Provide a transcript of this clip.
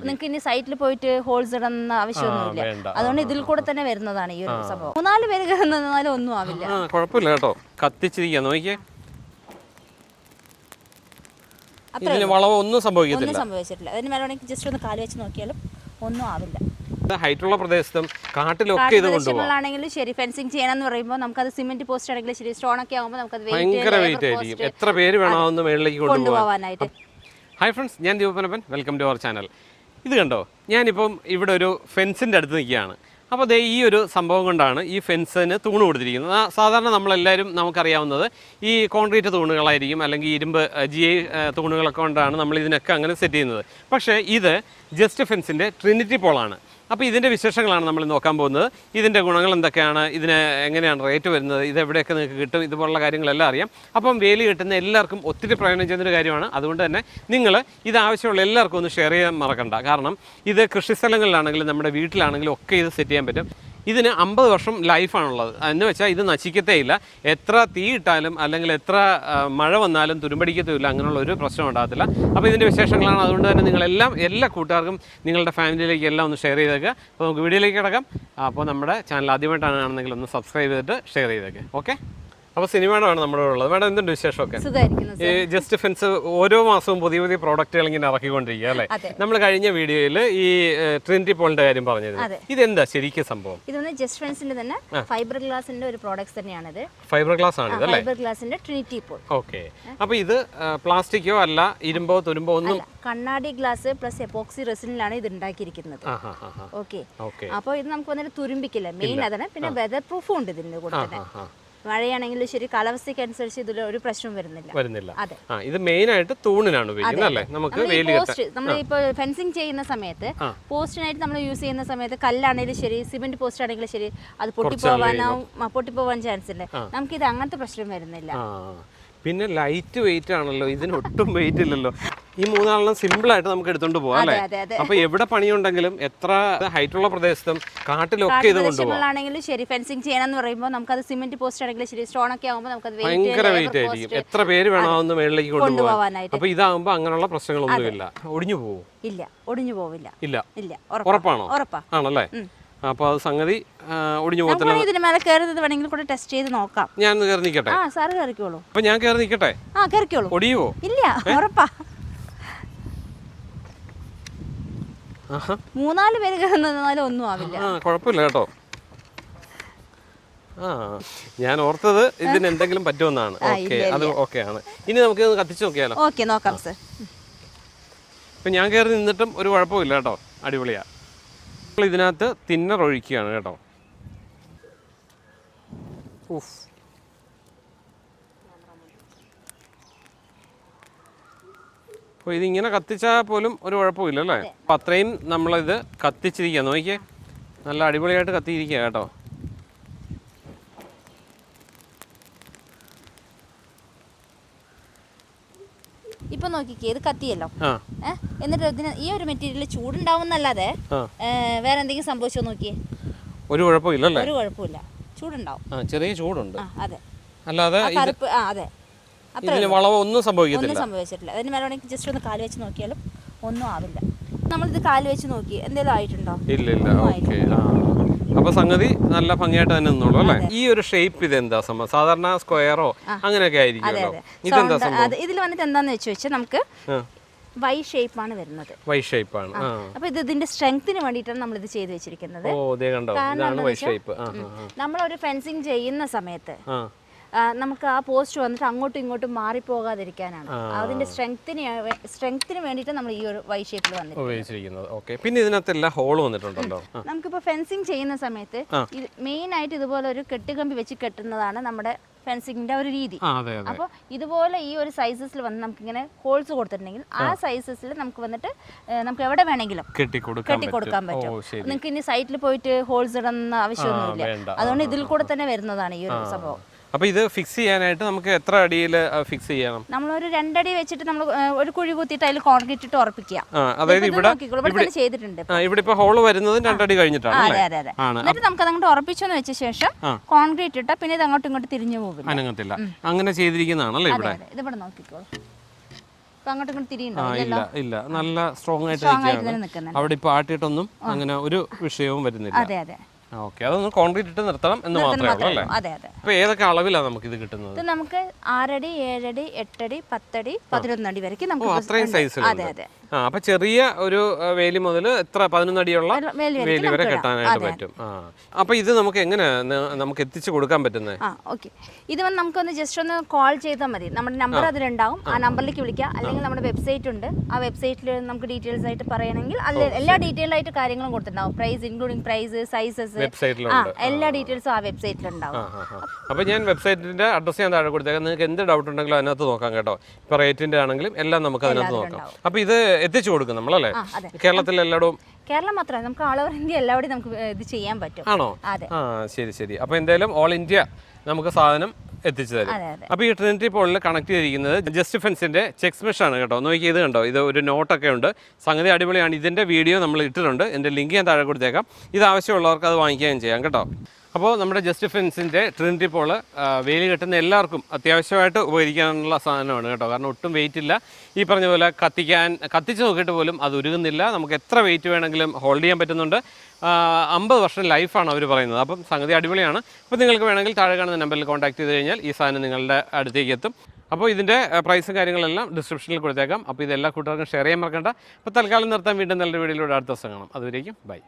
നിങ്ങൾക്ക് ഇനി സൈറ്റിൽ പോയിട്ട് ഹോൾസ് ഇടുന്ന ആവശ്യമൊന്നുമില്ല. അതുകൊണ്ട് ഇതിൽ കൂടെ തന്നെ വരുന്നതാണ് ഈ ഒരു സംഭവം. മൂന്നാൽ പേര് കിടന്നാലും ഒന്നും ആവില്ല. കുഴപ്പമില്ല കേട്ടോ. കത്തിച്ചിരിക്കുക നോക്കിയേ ഇതിന് വളവോ ഒന്നും സംഭവിക്കത്തില്ല. ഒന്നും സംഭവിച്ചിട്ടില്ല. അതിന് മേലെ വേണമെങ്കിൽ ജസ്റ്റ് ഒന്ന് കാൽ വെച്ച് നോക്കിയാലും ഒന്നും ആവില്ല. ഇത് ഹൈറ്റുള്ള പ്രദേശത്തും കാട്ടിലൊക്കെ ഇത് കൊണ്ടുപോകാം. പ്രദേശങ്ങളിലാണെങ്കിലും ശരി ഫെൻസിങ് ചെയ്യണം എന്ന് പറയുമ്പോൾ നമുക്കത് സിമെന്റ് പോസ്റ്റ് ആണെങ്കിലും ശരി സ്റ്റോൺ ഒക്കെ ആകുമ്പോൾ നമുക്കത് ഭയങ്കര വെയിറ്റ് ആയിരിക്കും. എത്ര പേര് വേണമെന്ന് മേളിലേക്ക് കൊണ്ടുപോകാൻ. കൊണ്ടുപോകാനായിട്ട്. ഹായ് ഫ്രണ്ട്സ് ഞാൻ Deepanappan welcome to our channel ഇത് കണ്ടോ? ഞാനിപ്പം ഇവിടെ ഒരു ഫെൻസിന്റെ അടുത്ത് നിൽക്കുകയാണ്. അപ്പോൾ അതേ ഈ ഒരു സംഭവം കൊണ്ടാണ് ഈ ഫെൻസിന് തൂണ് കൊടുത്തിരിക്കുന്നത്. സാധാരണ നമ്മളെല്ലാവരും നമുക്കറിയാവുന്നത് ഈ കോൺക്രീറ്റ് തൂണുകളായിരിക്കും അല്ലെങ്കിൽ ഇരുമ്പ് ജി ഐ തൂണുകളൊക്കെ കൊണ്ടാണ് നമ്മൾ ഇതിനൊക്കെ അങ്ങനെ സെറ്റ് ചെയ്യുന്നത്. പക്ഷേ ഇത് ജസ്റ്റ് ഫെൻസിന്റെ ട്രിനിറ്റി പോളാണ് അപ്പോൾ ഇതിന്റെ വിശേഷങ്ങളാണ് നമ്മൾ നോക്കാൻ പോകുന്നത്. ഇതിന്റെ ഗുണങ്ങൾ എന്തൊക്കെയാണ്? ഇതിന് എങ്ങനെയാണ് റേറ്റ് വരുന്നത്? ഇത് എവിടെയൊക്കെ നിങ്ങൾക്ക് കിട്ടും? ഇതുപോലുള്ള കാര്യങ്ങളെല്ലാം അറിയാം. അപ്പം വേലി കിട്ടുന്ന എല്ലാവർക്കും ഒത്തിരി പ്രയോജനം ചെയ്യുന്നൊരു കാര്യമാണ്. അതുകൊണ്ട് തന്നെ നിങ്ങൾ ഇത് ആവശ്യമുള്ള എല്ലാവർക്കും ഒന്ന് ഷെയർ ചെയ്യാൻ മറക്കണ്ട. കാരണം ഇത് കൃഷി സ്ഥലങ്ങളിലാണെങ്കിലും നമ്മുടെ വീട്ടിലാണെങ്കിലും ഒക്കെ ഇത് സെറ്റ് ചെയ്യാൻ പറ്റും. ഇതിന് അമ്പത് വർഷം ലൈഫാണുള്ളത്. എന്ന് വെച്ചാൽ ഇത് നശിക്കത്തേ ഇല്ല എത്ര തീ ഇട്ടാലും അല്ലെങ്കിൽ എത്ര മഴ വന്നാലും തുരുമ്പടിക്കത്തുമില്ല അങ്ങനെയുള്ള ഒരു പ്രശ്നം ഉണ്ടാകത്തില്ല. അപ്പോൾ ഇതിന്റെ വിശേഷങ്ങളാണ്. അതുകൊണ്ട് തന്നെ നിങ്ങളെല്ലാം എല്ലാ കൂട്ടുകാർക്കും നിങ്ങളുടെ ഫാമിലിയിലേക്ക് എല്ലാം ഒന്ന് ഷെയർ ചെയ്തേക്കുക അപ്പോൾ നമുക്ക് വീഡിയോയിലേക്ക് കിടക്കാം. അപ്പോൾ നമ്മുടെ ചാനൽ ആദ്യമായിട്ടാണ് ആണെങ്കിൽ ഒന്ന് സബ്സ്ക്രൈബ് ചെയ്തിട്ട് ഷെയർ ചെയ്തേക്കുക ഓക്കെ? അപ്പോൾ സിനിമയാണ് നമ്മുടെ ഉള്ളത്? മാഡം എന്തുണ്ട് വിശേഷമൊക്കെ? ഈ ജസ്റ്റ് ഫെൻസ് ഓരോ മാസവും പുതിയ പുതിയ പ്രോഡക്റ്റുകൾ ഇങ്ങനെ ഇറക്കിക്കൊണ്ടിരിക്കുക അല്ലേ? നമ്മൾ കഴിഞ്ഞ വീഡിയോയിൽ ഈ ട്രിനിറ്റി പോളിന്റെ കാര്യം പറഞ്ഞിരുന്നു ഇത് ഇതെന്താ ശരിക്കും സംഭവം? ഇതൊന്ന് ജസ്റ്റ് ഫെൻസിന്റെ തന്നെ ഫൈബർ ഗ്ലാസിന്റെ ഒരു പ്രോഡക്റ്റ് തന്നെയാണിത്. ഫൈബർ ഗ്ലാസ് ആണ് ഇതല്ലേ? ഫൈബർ ഗ്ലാസിന്റെ ട്രിനിറ്റി പോൾ ഓക്കെ അപ്പൊ ഇത് പ്ലാസ്റ്റിക്കോ അല്ല ഇരുമ്പോ തുരുമ്പോ ഒന്നും? കണ്ണാടി ഗ്ലാസ് പ്ലസ് എപ്പോക്സി റെസിനിലാണ് ഇത് ഉണ്ടാക്കിയിരിക്കുന്നത്. ഓക്കെ അപ്പോൾ ഇത് നമുക്ക് വന്നിട്ട് തുരുമ്പിക്കില്ല? മെയിൻ അതാണ്. പിന്നെ വെതർ പ്രൂഫും ഉണ്ട് ഇതിന്റെ കൂടെ തന്നെ. മഴയാണെങ്കിലും ശരി കാലാവസ്ഥയ്ക്ക് അനുസരിച്ച് ഇതിൽ ഒരു പ്രശ്നവും വരുന്നില്ല. വരുന്നില്ല. അതെ. ആ ഇത് മെയിൻ ആയിട്ട് തൂണിനാണ് ഉപയോഗിക്കുന്നത് അല്ലേ? നമുക്ക് കെട്ടാൻ. പോസ്റ്റ് നമ്മൾ ഇപ്പോൾ ഫെൻസിങ് ചെയ്യുന്ന സമയത്ത്. പോസ്റ്റിനായിട്ട് നമ്മൾ യൂസ് ചെയ്യുന്ന സമയത്ത് കല്ലാണെങ്കിലും ശരി സിമെന്റ് പോസ്റ്റ് ആണെങ്കിലും ശരി അത് പൊട്ടിപ്പോവാനോ പൊട്ടിപ്പോവാൻ ചാൻസ് ഉണ്ട് നമുക്ക് ഇത് അങ്ങനത്തെ പ്രശ്നം വരുന്നില്ല. ആ. പിന്നെ ലൈറ്റ് വെയിറ്റ് ആണല്ലോ ഇതിന് ഒട്ടും വെയിറ്റ് ഇല്ലല്ലോ. ഈ മൂന്നാളെല്ലാം സിമ്പിൾ ആയിട്ട് നമുക്ക് എടുത്തോണ്ട് പോവാം അല്ലേ? അപ്പൊ എവിടെ പണിയുണ്ടെങ്കിലും എത്ര ഹൈറ്റ് ഉള്ള പ്രദേശത്തും കാട്ടിലൊക്കെ ഇത് കൊണ്ടുപോകാണെങ്കിലും ശരി ഫെൻസിങ് ചെയ്യണം എന്ന് പറയുമ്പോൾ അത് സിമെന്റ് പോസ്റ്റ് ആണെങ്കിലും ശരി സ്റ്റോൺ ഒക്കെ ആകുമ്പോൾ നമുക്ക് ഭയങ്കര വെയിറ്റ് ആയിരിക്കും. എത്ര പേര് വേണമെന്ന് മേളിലേക്ക് കൊണ്ടുപോകാനായിട്ട് അപ്പൊ ഇതാകുമ്പോ അങ്ങനെയുള്ള പ്രശ്നങ്ങളൊന്നുമില്ല ഒടിഞ്ഞു പോകും ഇല്ല ഒടിഞ്ഞു പോവില്ല. ഇല്ല. ഇല്ല ഉറപ്പാണോ? ഉറപ്പാ. ആണല്ലേ? അപ്പോൾ അത് സംഗതി ഒടിഞ്ഞു പോകത്തില്ല. നമുക്ക് ഇതിന് മേലെ കയറുന്നത് വേണമെങ്കിൽ കൂടെ ടെസ്റ്റ് ചെയ്ത് നോക്കാം. ഞാൻ കയറി നിൽക്കട്ടെ? ആ സാറ് കയറിക്കോളൂ അപ്പൊ ഞാൻ കയറി നിൽക്കട്ടെ? ആ കയറിക്കോളൂ ഒടിയുവോ? ഇല്ല ഉറപ്പാ. മൂന്നാൽ പേര് കയറുന്നതാലും ഒന്നും ആവില്ല. കുഴപ്പമില്ല കേട്ടോ. ആ ഞാൻ ഓർത്തത് ഇതിന് എന്തെങ്കിലും പറ്റുമെന്നാണ്. ഓക്കെ അത് ഓക്കെ ആണ് ഇനി നമുക്ക് കത്തിച്ചു നോക്കിയാലോ? ഓക്കെ നോക്കാം സർ. ഇപ്പൊ ഞാൻ കയറി നിന്നിട്ടും ഒരു കുഴപ്പമില്ല കേട്ടോ അടിപൊളിയാ. ഇതിനകത്ത് തിന്നർ ഒഴിക്കുകയാണ് കേട്ടോ. ഉഫ്. അപ്പോൾ ഇതിങ്ങനെ കത്തിച്ചാൽ പോലും ഒരു കുഴപ്പമില്ല അല്ലേ അപ്പോൾ അത്രയും നമ്മളിത് കത്തിച്ചിരിക്കുക നോക്കിയേ. നല്ല അടിപൊളിയായിട്ട് കത്തിയിരിക്കുക കേട്ടോ. ഇപ്പൊ നോക്കിക്കേ ഇത് കത്തിയല്ലോ? എന്നിട്ട് ഇതിന് ഈ ഒരു മെറ്റീരിയൽ ചൂടുണ്ടാവുന്നല്ലാതെ വേറെ എന്തെങ്കിലും സംഭവിച്ചോ നോക്കിയേ? ഒരു കുഴപ്പമില്ല ഒരു കുഴപ്പമില്ല. ചൂടുണ്ടാവും. ചെറിയ ചൂടുണ്ട്. അതെ. അല്ലാതെ അതെ. ഇതിന് വളവ് ഒന്നും സംഭവിക്കത്തില്ല. ഒന്നും സംഭവിച്ചിട്ടില്ല. അതിന് വേണമെങ്കിൽ ജസ്റ്റ് ഒന്ന് കാൽ വെച്ച് നോക്കിയാലും ഒന്നും ആവില്ല. നമ്മളിത് കാൽ വെച്ച് നോക്കി എന്തെങ്കിലും ആയിട്ടുണ്ടോ? ഇല്ല ഇല്ല. ഓക്കെ. അപ്പൊ സംഗതി നല്ല ഭംഗിയായിട്ട് തന്നെ നിന്നോളൂ അല്ലേ? ഈ ഒരു ഷേപ്പ് ഇത് എന്താ സംഭവം? സാധാരണ സ്ക്വയറോ അങ്ങനെയൊക്കെ ആയിരിക്കും ആയിരിക്കുമല്ലോ എന്താ ഇതെന്താ അത് ഇതിൽ വന്നിട്ട് എന്താന്ന് വെച്ച് വെച്ചാൽ നമുക്ക് വൈ ഷേപ്പ് ആണ് വരുന്നത്. വൈ ഷേപ്പ് ആണ്. അപ്പൊ ഇത് ഇതിന്റെ സ്ട്രെങ്ത്തിന് വേണ്ടിയിട്ടാണ് നമ്മൾ ഇത് ചെയ്തു വെച്ചിരിക്കുന്നത്. ഓ ദേ കണ്ടോ? ഇതാണ് വൈ ഷേപ്പ് നമ്മൾ ഒരു ഫെൻസിങ് ചെയ്യുന്ന സമയത്ത് നമുക്ക് ആ പോസ്റ്റ് വന്നിട്ട് അങ്ങോട്ടും ഇങ്ങോട്ടും മാറിപ്പോകാതിരിക്കാനാണ്. അതിന്റെ സ്ട്രെങ്ത്തിന് സ്ട്രെങ്തിന് വേണ്ടിയിട്ട് നമ്മൾ ഈ ഒരു വൈ ഷേപ്പിൽ വന്നിരിക്കുന്നത് പിന്നെ ഇതിനകത്ത് എല്ലാ ഹോൾ വന്നിട്ടുണ്ടല്ലോ. നമുക്കിപ്പോൾ ഫെൻസിങ് ചെയ്യുന്ന സമയത്ത് മെയിൻ ആയിട്ട് ഇതുപോലെ ഒരു കെട്ടുകമ്പി വെച്ച് കെട്ടുന്നതാണ് നമ്മുടെ ഫെൻസിങ്ങിന്റെ ഒരു രീതി. അപ്പോൾ ഇതുപോലെ ഈ ഒരു സൈസസിൽ വന്ന് നമുക്ക് ഇങ്ങനെ ഹോൾസ് കൊടുത്തിട്ടുണ്ടെങ്കിൽ ആ. സൈസസിൽ നമുക്ക് വന്നിട്ട് നമുക്ക് എവിടെ വേണമെങ്കിലും കെട്ടിക്കൊടുക്കാൻ കെട്ടി കൊടുക്കാൻ പറ്റും. നിങ്ങൾക്ക് ഇനി സൈറ്റിൽ പോയിട്ട് ഹോൾസ് ഇടുന്ന ആവശ്യമൊന്നുമില്ല. അതുകൊണ്ട് ഇതിൽ കൂടെ തന്നെ വരുന്നതാണ് ഈ ഒരു സംഭവം. അപ്പൊ ഇത് ഫിക്സ് ചെയ്യാനായിട്ട് നമുക്ക് എത്ര അടിയിൽ ഫിക്സ് ചെയ്യണം? നമ്മൾ ഒരു രണ്ടടി വെച്ചിട്ട് നമ്മൾ ഒരു കുഴി കുത്തിയിട്ട് അതിൽ കോൺക്രീറ്റ് ഇട്ട് ഉറപ്പിക്കുക അതായത് ഇവിടെ ഇവിടെ ചെയ്തിട്ടുണ്ട് ഇവിടെ ഇപ്പൊ ഹോൾ വരുന്നത് രണ്ടടി കഴിഞ്ഞിട്ടാണ് അല്ലേ? അതെ അതെ അതെ. എന്നിട്ട് നമുക്ക് അതങ്ങോട്ട് ഉറപ്പിച്ചെന്ന് വെച്ച ശേഷം കോൺക്രീറ്റ് ഇട്ട പിന്നെ ഇത് അങ്ങോട്ടും ഇങ്ങോട്ട് തിരിഞ്ഞു പോകും. അനങ്ങത്തില്ല. അങ്ങനെ ചെയ്തിരിക്കുന്നതാണല്ലേ അല്ലേ ഇവിടെ? അതെ. ഇതിവിടെ നോക്കിക്കോളൂ. ഇല്ല ഇല്ല. നല്ല സ്ട്രോങ് ആയിട്ട് അവിടെ ഇപ്പൊ ആട്ടിട്ടൊന്നും അങ്ങനെ ഒരു വിഷയവും വരുന്നില്ല. അതെ അതെ. ഓക്കെ അതൊന്ന് കോൺക്രീറ്റ് ഇട്ട് നിർത്തണം എന്ന് മാത്രമേ ഉള്ളൂ അല്ലേ? അതെ അതെ. അപ്പോൾ ഏതൊക്കെ അളവിലാണ് നമുക്ക് ഇത് കിട്ടുന്നത്? ഇത് നമുക്ക് ആറടി ഏഴടി എട്ടടി പത്തടി പതിനൊന്നടി വരയ്ക്ക് നമുക്ക് അത്രയും അതെ അതെ. ആ അപ്പൊ ചെറിയ ഒരു വേലി മുതൽ എത്ര പതിനൊന്നടിയുള്ള വേലി വരെ കെട്ടാനായിട്ട് പറ്റും. ആ അപ്പൊ ഇത് നമുക്ക് എങ്ങനെ നമുക്ക് എത്തിച്ചു കൊടുക്കാൻ പറ്റുന്നത് ആ ഓക്കെ. ഇത് വന്ന് നമുക്കൊന്ന് ജസ്റ്റ് ഒന്ന് കോൾ ചെയ്താൽ മതി. നമ്മുടെ നമ്പർ അതിലുണ്ടാവും. ആ നമ്പറിലേക്ക് വിളിക്കുക അല്ലെങ്കിൽ നമ്മുടെ വെബ്സൈറ്റ് ഉണ്ട്. ആ വെബ്സൈറ്റിൽ നമുക്ക് ഡീറ്റെയിൽസ് ആയിട്ട് പറയണമെങ്കിൽ അതിൽ എല്ലാ ഡീറ്റെയിൽ ആയിട്ട് കാര്യങ്ങളും കൊടുത്തിട്ടുണ്ടാവും. പ്രൈസ് ഇൻക്ലൂഡിങ് പ്രൈസ് സൈസസ് ആ എല്ലാ ഡീറ്റെയിൽസും ആ വെബ്സൈറ്റിൽ ഉണ്ടാവും. അപ്പൊ ഞാൻ വെബ്സൈറ്റിന്റെ അഡ്രസ് ഞാൻ താഴെ കൊടുത്തേക്കാം. നിങ്ങൾക്ക് എന്ത് ഡൗട്ട് ഉണ്ടെങ്കിലും അതിനകത്ത് നോക്കാം കേട്ടോ. ഇപ്പൊ റേറ്റിന്റെ ആണെങ്കിലും എല്ലാം നമുക്ക് അതിനകത്ത് നോക്കാം. അപ്പൊ ഇത് എത്തിച്ചു കൊടുക്കും നമ്മളല്ലേ? കേരളത്തിൽ എല്ലായിടവും കേരളം മാത്രമല്ല നമുക്ക് ഓൾ ഓവർ ഇന്ത്യ എല്ലാവിടെയും നമുക്ക് ഇത് ചെയ്യാൻ പറ്റും. ആണോ? ആ ശരി ശരി. അപ്പൊ എന്തായാലും ഓൾ ഇന്ത്യ നമുക്ക് സാധനം എത്തിച്ചു തരും. അപ്പൊ ഈ ട്രിനിറ്റി പോളിൽ കണക്ട് ചെയ്തിരിക്കുന്നത് ജസ്റ്റ് ഫെൻസിന്റെ ചെക്സ് മെഷ് ആണ് കേട്ടോ. നോക്കി ഇത് കണ്ടോ? ഇത് ഒരു നോട്ടൊക്കെ ഉണ്ട്. സംഗതി അടിപൊളിയാണ്. ഇതിന്റെ വീഡിയോ നമ്മൾ ഇട്ടിട്ടുണ്ട്. എന്റെ ലിങ്ക് ഞാൻ താഴെ കൊടുത്തേക്കാം. ഇത് ആവശ്യമുള്ളവർക്ക് അത് വാങ്ങിക്കുകയും ചെയ്യാം കേട്ടോ. അപ്പോൾ നമ്മുടെ ജസ്റ്റ് ഫെൻസിന്റെ ട്രിനിറ്റി പോൾ വെയിൽ കെട്ടുന്ന എല്ലാവർക്കും അത്യാവശ്യമായിട്ട് ഉപകരിക്കാനുള്ള സാധനമാണ് കേട്ടോ. കാരണം ഒട്ടും വെയിറ്റ് ഇല്ല. ഈ പറഞ്ഞ പോലെ കത്തിക്കാൻ കത്തിച്ച് നോക്കിയിട്ട് പോലും അത് ഉരുകുന്നില്ല. നമുക്ക് എത്ര വെയിറ്റ് വേണമെങ്കിലും ഹോൾഡ് ചെയ്യാൻ പറ്റുന്നുണ്ട്. അമ്പത് വർഷം ലൈഫാണ് അവർ പറയുന്നത്. അപ്പം സംഗതി അടിപൊളിയാണ്. അപ്പോൾ നിങ്ങൾക്ക് വേണമെങ്കിൽ താഴെ കാണുന്ന നമ്പറിൽ കോൺടാക്ട് ചെയ്ത് കഴിഞ്ഞാൽ ഈ സാധനം നിങ്ങളുടെ അടുത്തേക്ക് എത്തും. അപ്പോൾ ഇതിന്റെ പ്രൈസും കാര്യങ്ങളെല്ലാം ഡിസ്ക്രിപ്ഷനിൽ കൊടുത്തേക്കാം. അപ്പോൾ ഇതെല്ലാ കൂട്ടുകാർക്കും ഷെയർ ചെയ്യാൻ മറക്കണ്ട. അപ്പോൾ തൽക്കാലം നിർത്താൻ വീണ്ടും നല്ലൊരു വീഡിയോയിലൂടെ അടുത്ത ദിവസം കാണാം. അതുവരേക്കും ബൈ